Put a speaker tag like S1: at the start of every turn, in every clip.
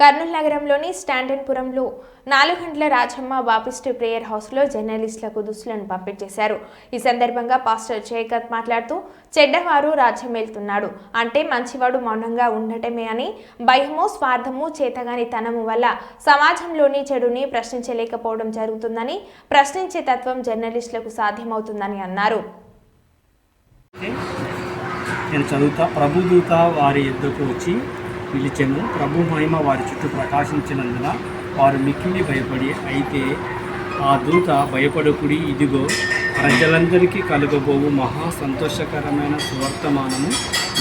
S1: కర్నూలు నగరంలోని స్టాండన్పురంలో నాలుగు గంటల రాజమ్మ బాపిస్ట్ ప్రేయర్ హౌస్లో జర్నలిస్టులకు దుస్తులను పంపించేశారు. ఈ సందర్భంగా పాస్టర్ జయకత్ మాట్లాడుతూ చెడ్డవారు రాజ్యం వెళ్తున్నాడు అంటే మంచివాడు మౌనంగా ఉండటమే అని. భయము స్వార్థము చేతగాని తనము వల్ల సమాజంలోని చెడుని ప్రశ్నించలేకపోవడం జరుగుతుందని ప్రశ్నించే తత్వం జర్నలిస్టులకు సాధ్యమవుతుందని అన్నారు.
S2: నేను చదువుతా ప్రభుదూత వారి యుద్ధకు వచ్చి పిలిచెను. ప్రభు మహిమ వారి చుట్టూ ప్రకాశించినందున వారు మిక్కిలి భయపడి అయితే ఆ దూత భయపడకుడి ఇదిగో ప్రజలందరికీ కలుగబోవు మహా సంతోషకరమైన సువర్తమానము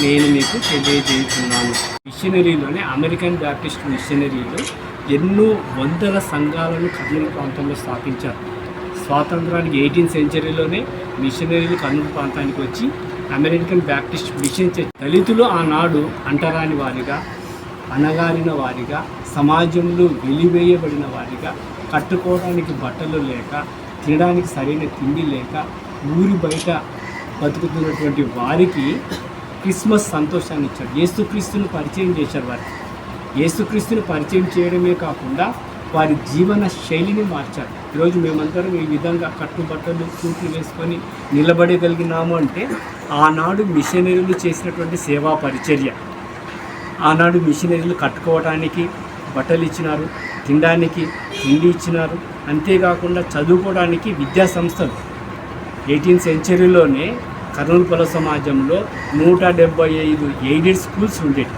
S2: నేను మీకు తెలియజేస్తున్నాను మిషనరీలోనే అమెరికన్ బ్యాప్టిస్ట్ మిషనరీలు ఎన్నో వందల సంఘాలను కర్నూలు ప్రాంతంలో స్థాపించారు. స్వాతంత్రానికి ఎయిటీన్ సెంచరీలోనే మిషనరీలు కర్నూలు ప్రాంతానికి వచ్చి అమెరికన్ బ్యాప్టిస్ట్ మిషన్ చర్చ్ దళితులు ఆనాడు అంటరాని వారిగా అనగారిన వారిగా సమాజంలో వెలివేయబడిన వారిగా కట్టుకోవడానికి బట్టలు లేక తినడానికి సరైన తిండి లేక ఊరి బయట బతుకుతున్నటువంటి వారికి క్రిస్మస్ సంతోషాన్ని ఇచ్చాడు యేసుక్రీస్తుని పరిచయం చేశారు వారికి యేసుక్రీస్తుని పరిచయం చేయడమే కాకుండా వారి జీవన శైలిని మార్చారు. ఈరోజు మేమందరం ఈ విధంగా కట్టుబట్టలు సూట్లు వేసుకొని నిలబడగలిగినాము అంటే ఆనాడు మిషనరీలు చేసినటువంటి సేవా పరిచర్య. ఆనాడు మిషనరీలు కట్టుకోవడానికి బట్టలు ఇచ్చినారు తినడానికి తిండి ఇచ్చినారు అంతేకాకుండా చదువుకోవడానికి విద్యా సంస్థలు. ఎయిటీన్ సెంచరీలోనే కర్నూలు కుల సమాజంలో నూట డెబ్బై ఐదు ఎయిడెడ్ స్కూల్స్ ఉండేవి.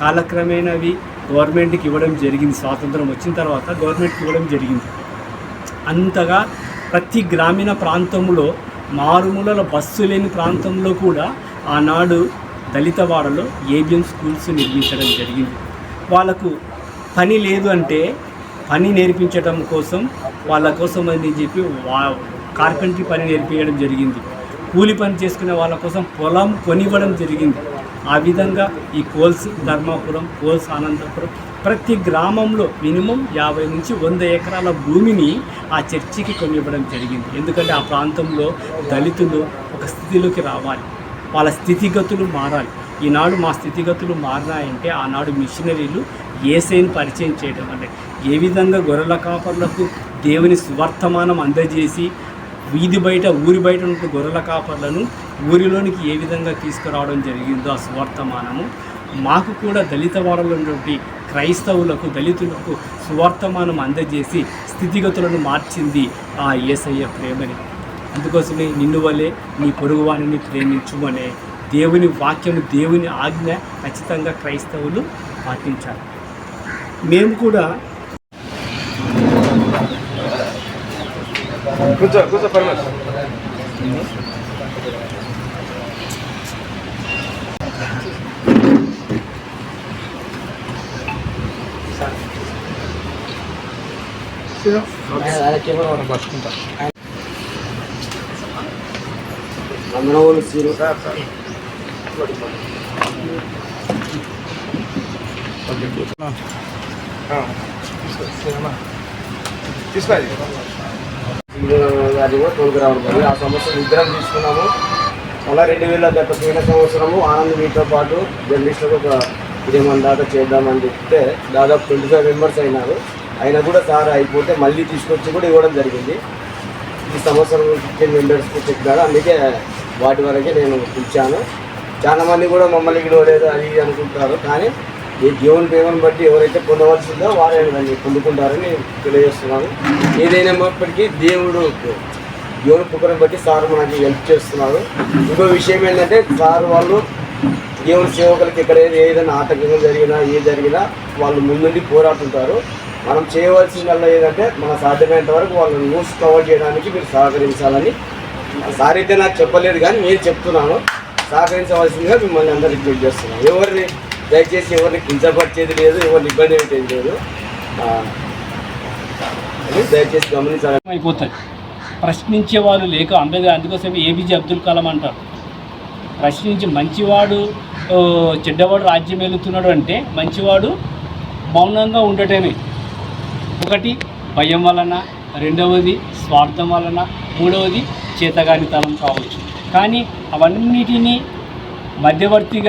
S2: కాలక్రమేణా అవి గవర్నమెంట్కి ఇవ్వడం జరిగింది. స్వాతంత్రం వచ్చిన తర్వాత గవర్నమెంట్కి ఇవ్వడం జరిగింది. అంతగా ప్రతి గ్రామీణ ప్రాంతంలో మారుమూలల బస్సు లేని ప్రాంతంలో కూడా ఆనాడు దళితవాడలో ఏబిఎం స్కూల్స్ నిర్మించడం జరిగింది. వాళ్ళకు పని లేదు అంటే పని నేర్పించడం కోసం వాళ్ళ కోసం అని చెప్పి వా కార్పెంటరీ పని నేర్పించడం జరిగింది. కూలి పని చేసుకునే వాళ్ళ కోసం పొలం కొనివ్వడం జరిగింది. ఆ విధంగా ఈ కోల్స్ ధర్మాపురం కోల్స్ అనంతపురం ప్రతి గ్రామంలో మినిమం యాభై నుంచి వంద ఎకరాల భూమిని ఆ చర్చికి కొనివ్వడం జరిగింది. ఎందుకంటే ఆ ప్రాంతంలో దళితులు ఒక స్థితిలోకి రావాలి. వాళ్ళ స్థితిగతులు మారాలి. ఈనాడు మా స్థితిగతులు మారినాయంటే ఆనాడు మిషనరీలు ఏసైని పరిచయం చేయడం అంటే ఏ విధంగా గొర్రెల కాపర్లకు దేవుని సువర్తమానం అందజేసి వీధి బయట ఊరి బయట ఉన్న గొర్రెల కాపర్లను ఊరిలోనికి ఏ విధంగా తీసుకురావడం జరిగిందో ఆ సువర్తమానము. మాకు కూడా దళిత వాడలో ఉన్నటువంటి క్రైస్తవులకు దళితులకు సువార్తమానం అందజేసి స్థితిగతులను మార్చింది ఆ ఏసయ్య ప్రేమని. అందుకోసమే నిన్ను వలె నీ పొరుగువాణిని ప్రేమించుమనే దేవుని వాక్యము దేవుని ఆజ్ఞ ఖచ్చితంగా క్రైస్తవులు పాటించాలి. మేము కూడా
S3: కూర్చో కూర్చో
S4: అందరూ సీరు అది కూడా తోలుకు రావడం ఆ సంవత్సరం ఇద్దరం తీసుకున్నాము మళ్ళీ రెండు వేల గత పోయిన సంవత్సరము ఆనంద్ మీతో పాటు జర్నలిస్టులకు ఒక ఇరవై మంది దాకా చేద్దామని చెప్తే దాదాపు ట్వంటీ ఫైవ్ మెంబర్స్ అయినారు అయినా కూడా సార్ అయిపోతే మళ్ళీ తీసుకొచ్చి కూడా ఇవ్వడం జరిగింది. ఈ సంవత్సరం ఫిఫ్టీన్ మెంబర్స్కి చెప్పారు అందుకే వాటి వరకే నేను ఇచ్చాను. చాలా మంది కూడా మమ్మల్ని విడవలేదు అది అనుకుంటారు కానీ ఈ దేవుని ప్రేమను బట్టి ఎవరైతే పొందవలసిందో వారే దాన్ని పొందుకుంటారని తెలియజేస్తున్నాను. ఏదైనప్పటికీ దేవుడు దేవుని పుకరం బట్టి సార్ మనకి హెల్ప్ చేస్తున్నారు ఇంకో విషయం ఏంటంటే సార్ వాళ్ళు దేవుని సేవకులకి ఎక్కడ ఏది- ఏదైనా ఆటంకంగా జరిగినా ఏ జరిగినా వాళ్ళు ముందుండి పోరాడుతుంటారు. మనం చేయవలసిందల్లా ఏదంటే మన సాధ్యమైనంత వరకు వాళ్ళని న్యూస్ కవర్ చేయడానికి మీరు సహకరించాలని. సార్ అయితే నాకు చెప్పలేదు కానీ నేను చెప్తున్నాను. సహకరించవలసిందిగా మిమ్మల్ని అందరూ రిక్వెస్ట్ చేస్తున్నాను. ఎవరిని దయచేసి ఎవరిని కించపరిచేది లేదు ఎవరిని ఇబ్బంది పెట్టేది లేదు. అని దయచేసి గమనించాలి
S2: అయిపోతుంది ప్రశ్నించే వాళ్ళు లేక అంబేద్కర్ అందుకోసమే ఏపీజే అబ్దుల్ కలాం అంటారు. ప్రశ్నించి మంచివాడు చెడ్డవాడు రాజ్యం వెళుతున్నాడు అంటే మంచివాడు మౌనంగా ఉండటమే. ఒకటి భయం వలన రెండవది స్వార్థం వలన మూడవది చేతగానితనం కావచ్చు. కానీ అవన్నిటినీ మధ్యవర్తిగా